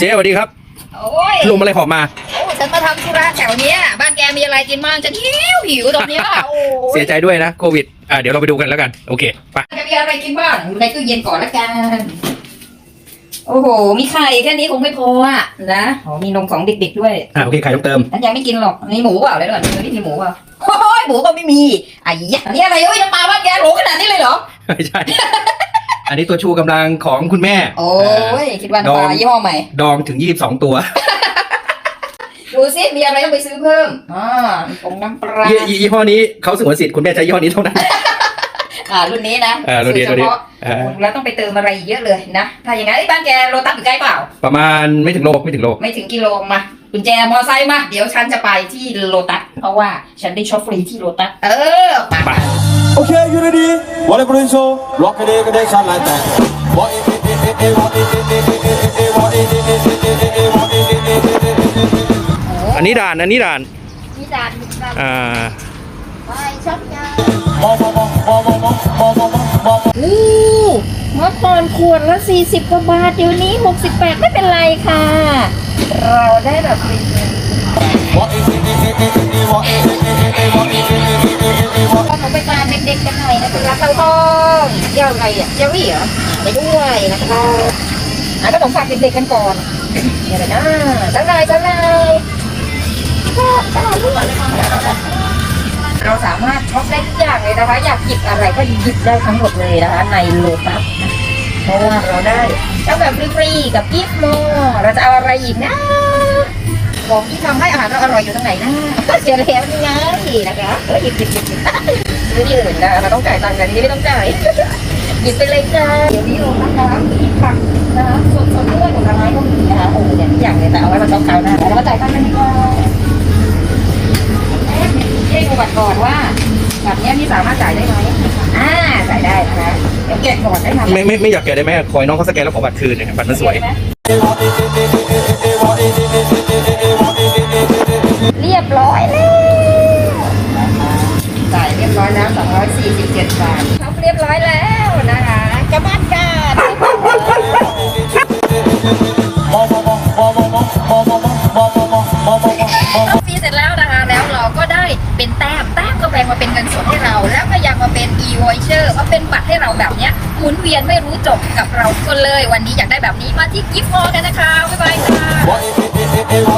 เจ๊สวัสดีครับโอ้ยลุงอะไรหอบมาโอ้ฉันมาทำธุระแถวเนี้ยบ้านแกมีอะไรกินบ้างฉันหิวหิวตอนเนี้ยโอ้เสียใจด้วยนะโควิดอ่าเดี๋ยวเราไปดูกันแล้วกัน โอเคไปแกมีอะไรกินบ้างอยู่ในตู้เย็นก่อนละกันโอ้โห มีไข่แค่นี้คงไม่พออะนะอ๋อมีนมของเด็กๆด้วย อ่าโอเค ไข่ต้องเติมฉันยังไม่กินหรอกมีหมูเปล่าเดี๋ยวก่อนดูนี่มีหมูเปล่าโอ้ยหมูก็ไม่มีไอ้ยะนี่อะไรเอ้ยน้ำปลาบ้านแกโหลขนาดนี้เลยเหรอ ไม่ใช่ อันนี้ตัวชูกำลังของคุณแม่โอ้ยคิดว่าน้ำปลายี่ห้อใหม่ ดองถึง 22 ตัว ดูซิมีอะไรต้องไปซื้อเพิ่มอ่ามีผงน้ำปลายี่ยี่ห้อนี้เขาสงวนสิทธิ์คุณแม่ใช้ยี่ห้อนี้เท่านั้นอ่ารุ่นนี้นะอ่ารุ่นนี้สูตรุ่นนี้เฉพาะอ่าแล้วต้องไปเติมอะไรอีกเยอะเลยนะ ถ้าอย่างนั้นไอ้บ้านแกโลตัสอยู่ใกล้เปล่า ประมาณไม่ถึงโลไม่ถึงโลไม่ถึงกิโลมากุญแจมอไซค์มา เดี๋ยวฉันจะไปที่โลตัสเพราะว่าฉันได้ช็อปฟรีที่โลตัสเออไป ไป Okay, you ready? What a good show. Rock it, it, it, shine like that. What it, it, it, it, what it, it, it, it, it, it, what it, it, it, it, it, it, what it, it, it, it, it, it. อันนี้ด่านอันนี้ด่านมีด่านมีด่านอ่าไปช็อปยา More, more, more, more, more, more, more, more, more, more. อู้เมื่อก่อนขวดละ40กว่าบาทเดี๋ยวนี้68ไม่เป็นไรค่ะ เราได้แบบฟรี ด็กๆกันหน่อยนะคะร้าเต้าทองเจ้าอะไรอะเจ้าวี่เหรอไปด้วยนะคะอะขนมฝากเด็กๆกันก่อนเดี๋ยวนะสักหน่อยสักหน่อยเราสามารถช็อปได้ทุกอย่างเลยนะคะ อยากหยิบอะไรก็หยิบได้ทั้งหมดเลยนะคะ ในโลตัสเพราะว่าเราได้เจ้าแบบฟรีๆกับกิฟต์โมเราจะเอาอะไรอีกนะ ของที่ทำให้อาหารเราอร่อยอยู่ตรงไหนนะเจอแล้วนี่ไงนะคะเออหยิบหยิบหยิบหยิบซื้อที่อื่นนะเราต้องจ่ายตังค์กันนี่ไม่ต้องจ่ายหยิบไปเลยจ้าเดี๋ยวนี้ลงนะคะผักนะคะสดด้วยผลไม้ก็มีนะคะโอ้เนี่ยทุกอย่างเลยแต่เอาไว้มาช็อปคราวหน้าแล้วมาจ่ายตังค์กันดีกว่าเอ๊ะดูบัตรก่อนว่าบัตรเนี้ยพี่สามารถจ่ายได้ไหมอ่าจ่ายได้นะคะเดี๋ยวเก็บก่อนได้ไหมไม่ไม่ไม่อยากแกะได้ไหมคอยน้องเขาสแกนแล้วขอบัตรคืนนะครับบัตรมันสวย 247 บาทเรียบร้อยแล้วนะคะกระบ้านกันช็อปฟรีเสร็จแล้วนะคะ แล้วเราก็ได้เป็นแต้มแต้มก็แบ่งมาเป็นเงินสดให้เรา แล้วก็ยังมาเป็น e voucher มาเป็นบัตรให้เราแบบเนี้ยหมุนเวียนไม่รู้จบกับเราคนเลย วันนี้อยากได้แบบนี้มาที่กิฟต์มอลกันนะคะบ๊ายบายค่ะ